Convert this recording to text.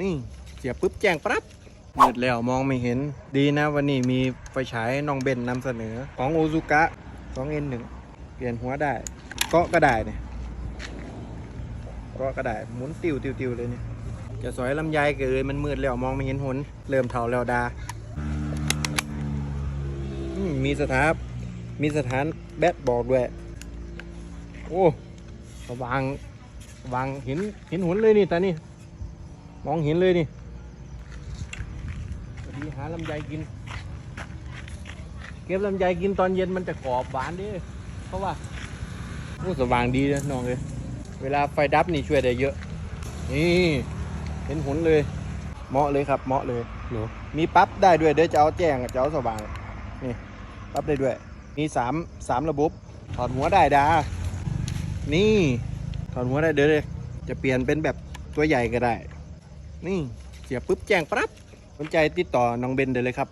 นี่เสียบปุ๊บแจ้งปั๊บมืดแล้วมองไม่เห็น ดีนะวันนี้มีไฟฉายน้องเบนนำเสนอ ของโอซุกะ 2N1 เปลี่ยนหัวได้เกาะก็ได้เนี่ยเกาะก็ได้หมุนติวติวติวเลยเนี่ยจะสอยลำไยเกิดมันมืดแล้วมองไม่เห็นหน เริ่มเท่าแล้วดา มีสถานมีสถานแบตบอกด้วย โอ้วางวางเห็นเห็นหุนเลยนี่ตานี่ มองเห็นเลยนี่พอดีหาลำไยกิน เก็บลำไยกินตอนเย็นมันจะกรอบหวานดิเพราะว่าโอ้สว่างดีนะน้องเลยเวลาไฟดับนี่ช่วยได้เยอะ นี่เห็นหนเลย เหมาะเลยครับ เหมาะเลยหนูมีปรั๊บได้ด้วยเดี๋ยวจะเอาแจ้งจะเอาสว่าง นี่ปรั๊บได้ด้วย มีสามสามระบบถอดหัวได้ดา นี่ถอดหัวได้เดี๋ยวเลยจะเปลี่ยนเป็นแบบตัวใหญ่ก็ได้ นี่เสียบปุ๊บแจ้งปั๊บสนใจติดต่อน้องเบนได้เลยครับ